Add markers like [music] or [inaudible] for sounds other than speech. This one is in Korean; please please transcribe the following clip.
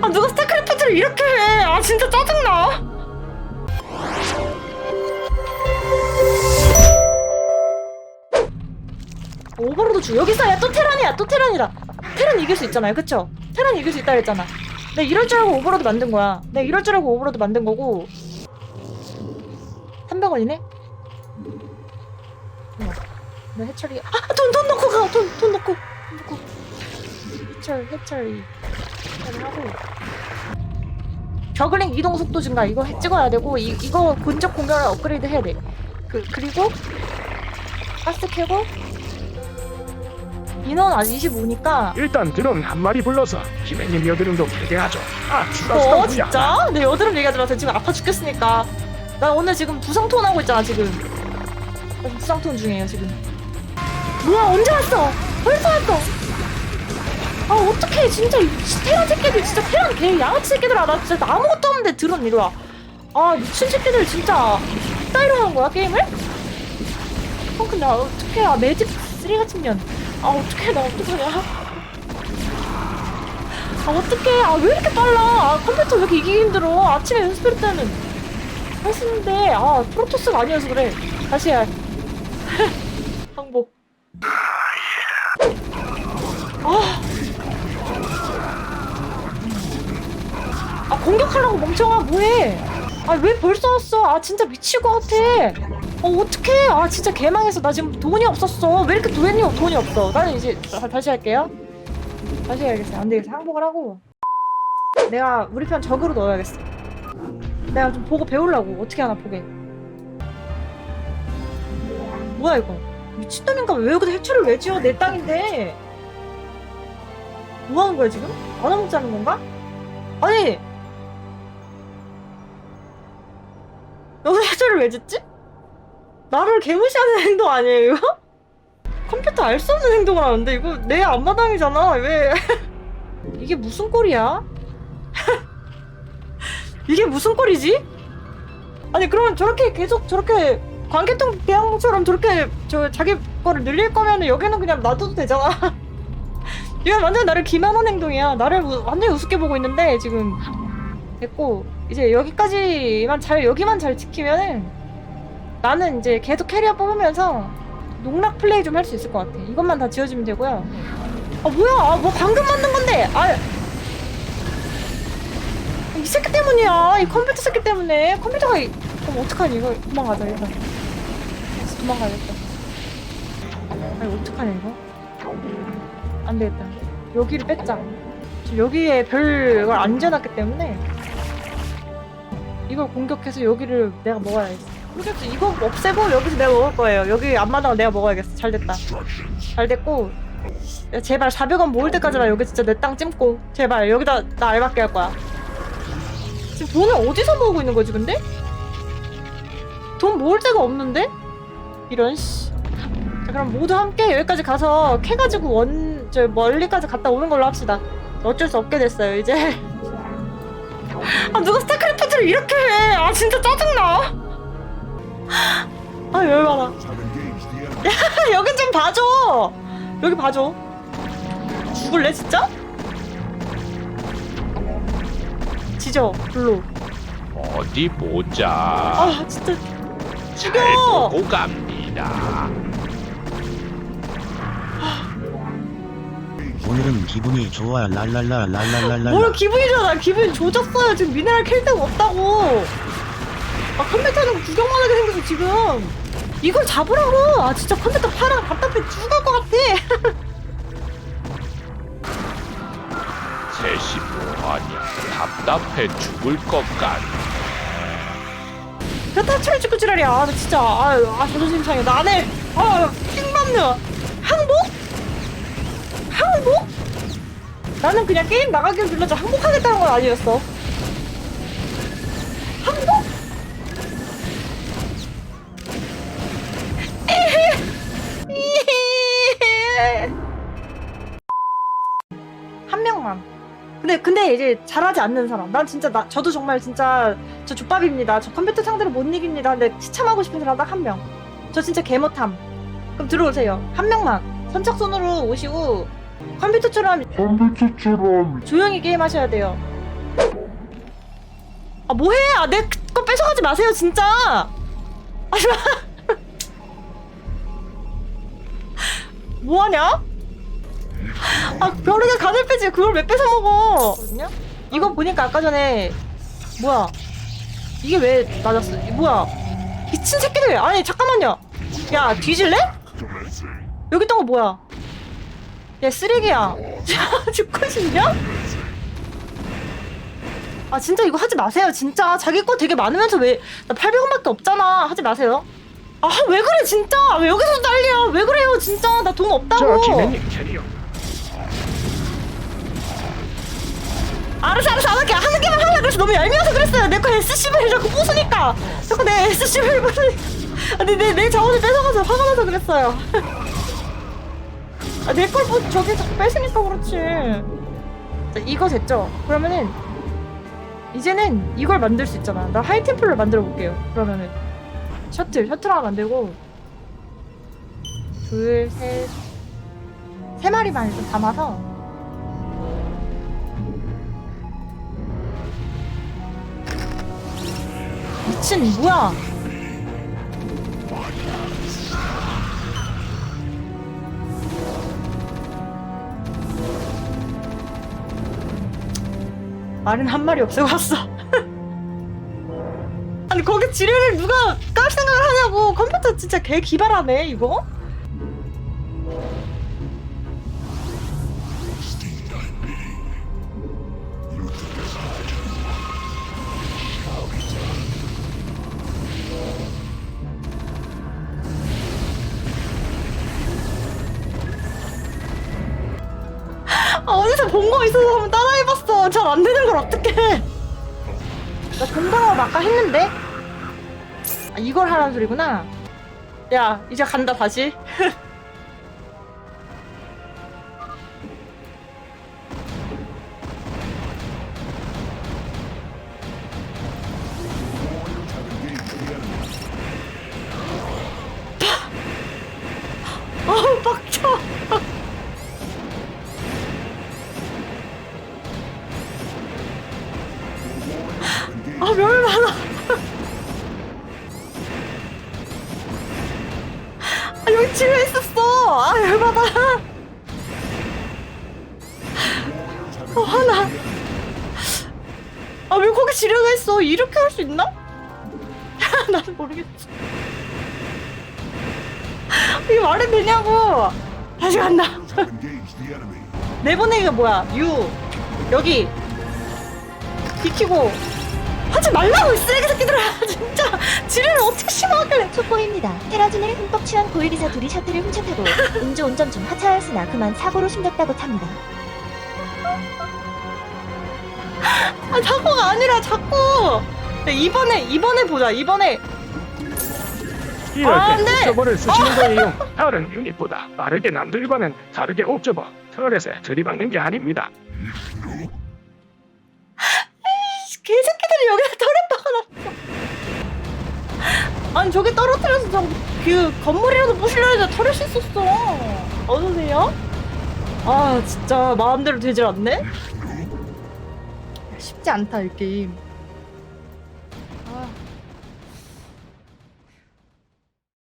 아 누가 스타크래프트를 이렇게 해? 아 진짜 짜증나. 오버로드 주 여기서 야또 테란이야 또 테란이다. 테란 이길 수 있잖아요, 그쵸? 테란 이길 수 있다 했잖아. 내가 이럴 줄 알고 오버로드 만든 거야. 내가 이럴 줄 알고 오버로드 만든 거고. 300원이네? 나 해철이 아돈 돈 넣고 가돈돈 넣고 돈 넣고 해철 해철이 하고 저글링 이동 속도 증가 이거 해- 찍어야 되고 이, 이거 근접 공격을 업그레이드 해야 돼. 그 그리고 가스 캐고 인원 아 25니까 일단 드론 한 마리 불러서 김혜님 여드름도 패대하죠. 아 추가 수당 어. 진짜? 내 여드름 얘기하지 마세요 지금 아파 죽겠으니까 나 오늘 지금 부상톤 하고 있잖아 지금 나 지금 부상톤 중이에요 지금 뭐야 언제 왔어? 벌써 왔어 아 어떡해. 진짜 이 테란 새끼들 진짜 테란 개 양아치 새끼들아. 나 진짜 아무것도 없는데 드론 이리 와아 미친 새끼들 진짜. 따위로 하는 거야 게임을? 어 근데 아, 어떡해. 아 매직 쓰레 같은 년아 어떡해. 나 어떡하냐. 아 어떡해. 아 왜 이렇게 빨라? 아 컴퓨터 왜 이렇게 이기기 힘들어? 아침에 연습할 때는 했었는데 아 프로토스가 아니어서 그래. 다시 해. [laughs] 항복. 아. 아 공격하려고 멍청아 뭐해 아 왜 벌써 왔어 아 진짜 미칠 것 같아 어 어떡해 아 진짜 개망했어 나 지금 돈이 없었어 왜 이렇게 돈이, 돈이 없어 나는 이제 다, 다시 할게요 다시 해야겠어. 안 되겠어. 항복을 하고. 내가 우리 편 적으로 넣어야겠어. 내가 좀 보고 배우려고. 어떻게 하나 보게. 뭐야 이거? 미친놈인가? 왜 여기다 해초를 왜 지어? 내 땅인데. 뭐 하는 거야 지금? 알아먹자는 건가? 아니. 여기다 해초를 왜 짓지? 나를 개무시하는 행동 아니에요 이거? 컴퓨터 알 수 없는 행동을 하는데 이거 내 앞마당이잖아 왜 [laughs] 이게 무슨 꼴이야? [laughs] 이게 무슨 꼴이지? 아니 그러면 저렇게 계속 저렇게 관계통 대항처럼 저렇게 저 자기 거를 늘릴 거면은 여기는 그냥 놔둬도 되잖아 [laughs] 이건 완전 나를 기만한 행동이야 나를 우- 완전히 우습게 보고 있는데 지금 됐고 이제 여기까지만 잘 여기만 잘 지키면은 나는 이제 계속 캐리어 뽑으면서 농락 플레이 좀 할 수 있을 것 같아. 이것만 다 지어주면 되고요. 아 뭐야? 아, 뭐 방금 만든 건데? 아. 이 새끼 때문이야. 이 컴퓨터 새끼 때문에. 컴퓨터가 이... 그럼 어떡하니 이거 도망가자 일단. 도망가야겠다. 아니 어떡하냐 이거? 안 되겠다. 여기를 뺐자. 여기에 별걸 안 지어놨기 때문에 이걸 공격해서 여기를 내가 먹어야겠어. 모르겠어. 이거 없애고 여기서 내가 먹을 거예요. 여기 앞마당을 내가 먹어야겠어. 잘 됐다. 잘 됐고. 야, 제발 400원 모을 때까지만 여기 진짜 내 땅 찜고. 제발 여기다 나 알바게 할 거야. 지금 돈을 어디서 모으고 있는 거지 근데? 돈 모을 데가 없는데? 이런 씨. 자 그럼 모두 함께 여기까지 가서 캐가지고 원 저 멀리까지 갔다 오는 걸로 합시다. 어쩔 수 없게 됐어요 이제. [laughs] 아 누가 스타크 래프트를 이렇게 해? 아 진짜 짜증나. 아 열받아 [laughs] 여긴 좀 봐줘 여기 봐줘 죽을래 진짜? 지져 블루 어디 보자. 아 진짜 잘 죽여 보고 갑니다. 오늘은 기분이 좋아. 랄랄라 랄랄랄랄라. 뭘 기분이 좋아. 나 기분이 조졌어요. 지금 미네랄 캘 데가 없다고. 아 컴퓨터는 구경만 하게 생겨서 지금. 이걸 잡으라고. 아 진짜 컴퓨터 팔아 답답해 죽을 것 같아. 셋이 뭐하냐. 답답해 죽을 것 같네. 그렇다 차리 죽고 지랄이야. 아, 나 진짜. 아유 아 자존심 상해 나 안해 아 킹 받네 나는 그냥 게임 나가기를 눌러서 항복하겠다는 건 아니었어. 항복? [laughs] 한 명만. 근데 근데 이제 잘하지 않는 사람. 난 진짜 나 저도 정말 진짜 저 족밥입니다. 저 컴퓨터 상대로 못 이깁니다. 근데 시참하고 싶은 사람 딱 한 명. 저 진짜 개못함. 그럼 들어오세요. 한 명만. 선착순으로 오시고 컴퓨터처럼 컴퓨터처럼 조용히 게임 하셔야 돼요 아 뭐해? 아 내 거 뺏어가지 마세요 진짜. 아니 [laughs] 뭐하냐? 아 벼룩에 간을 빼지 그걸 왜 뺏어 먹어? 이거 보니까 아까 전에 뭐야? 이게 왜 맞았어? 이 뭐야? 미친 새끼들! 아니 잠깐만요. 야 뒤질래? 여기 있던 거 뭐야? 얘 쓰레기야. [laughs] 죽고 싶냐? 아 진짜 이거 하지 마세요 진짜. 자기 거 되게 많으면서 왜 나 800원밖에 없잖아. 하지 마세요. 아 왜 그래 진짜? 왜 여기서 난리야? 왜 그래요 진짜? 나 돈 저 없다고. 캐리어. 알았어 알았어 안 할게. 하는 게만 하려 그래서 너무 얄미워서 그랬어요. 내 거 SCV를 자꾸 부수니까. 자꾸 내 SCV를 부수니까. [laughs] 아니 내, 내 자원을 뺏어가서 화가 나서 그랬어요 [laughs] 아, 내걸 뭐, 저기 자꾸 뺏으니까 그렇지 자 이거 됐죠? 그러면은 이제는 이걸 만들 수 있잖아 나 하이템플을 만들어 볼게요 그러면은 셔틀 셔틀 하나 만들고 둘 셋 세 마리만 일단 담아서 미친 뭐야? 말은 한 마리 없애고 왔어. 아니 거기 지뢰를 누가 깔 생각을 하냐고 컴퓨터 진짜 개 기발하네 이거. 아, 어디서 본 거 있어서 한번 따라해봤 어. 잘 안 되는 걸 어떡해. 나 공방업 아까 했는데? 아, 이걸 하라는 소리구나. 야, 이제 간다, 다시. 아, 별 많아. 아, 여기 집에 있었어. 아, 열받아. 어, 하나. 아, 왜 거기 지뢰가 있어? 이렇게 할 수 있나? [laughs] 나는 모르겠어. 이게 말이 되냐고. 다시 간다. [laughs] 내보내기가 뭐야? 유. 여기. 비키고. 하지 말라고, 이 쓰레기 새끼들아. [laughs] 진짜. 지뢰를 어떻게 심어하길래. 속보입니다. 테라진을 흠뻑 취한 고위기사 둘이 셔틀을 훔쳐타고 [laughs] 음주운전 중 하차하였으나 그만 사고로 숨졌다고 탑니다. 아, 사고가 아니라 자꾸. 야, 이번에, 이번에 보자, 이번에. 이럴 아, 때안 돼! 옵저버를 쓰시는 거예요. [laughs] 다른 유닛보다 빠르게 남들과는 다르게 옵저버 터렛에 들이박는 게 아닙니다. 아니 저게 떨어뜨려서 저, 그 건물이라도 부실려 해도 털을 수 있었어. 어서세요? 아 진짜 마음대로 되질 않네. 쉽지 않다 이 게임.